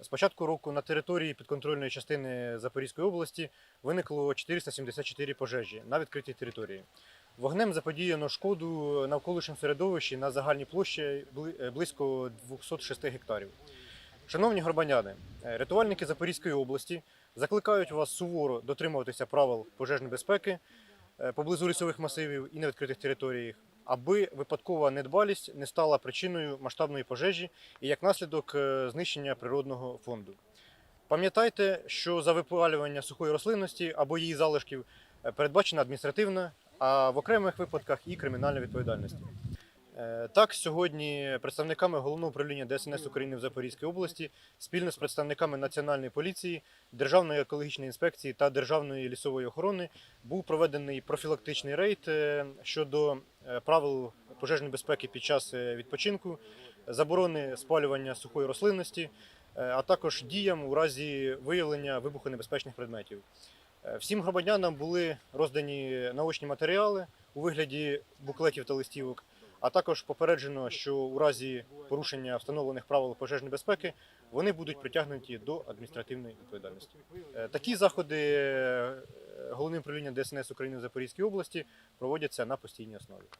З початку року на території підконтрольної частини Запорізької області виникло 474 пожежі на відкритій території. Вогнем заподіяно шкоду навколишньому середовищі на загальній площі е, близько 206 гектарів. Шановні громадяни, е, рятувальники Запорізької області закликають вас суворо дотримуватися правил пожежної безпеки е, поблизу лісових масивів і на відкритих територіях, аби випадкова недбалість не стала причиною масштабної пожежі і як наслідок е, знищення природного фонду. Пам'ятайте, що за випалювання сухої рослинності або її залишків е, передбачена адміністративна, а в окремих випадках і кримінальна відповідальність. Е, Так, сьогодні представниками головного управління ДСНС України в Запорізькій області спільно з представниками Національної поліції, Державної екологічної інспекції та Державної лісової охорони був проведений профілактичний рейд е, щодо е, правил пожежної безпеки під час відпочинку, заборони спалювання сухої рослинності, а також діям у разі виявлення вибухонебезпечних предметів. Всім громадянам були роздані наочні матеріали у вигляді буклетів та листівок, а також попереджено, що у разі порушення встановлених правил пожежної безпеки вони будуть притягнуті до адміністративної відповідальності. Е, Такі заходи е, головним управлінням ДСНС України в Запорізькій області проводяться на постійній основі.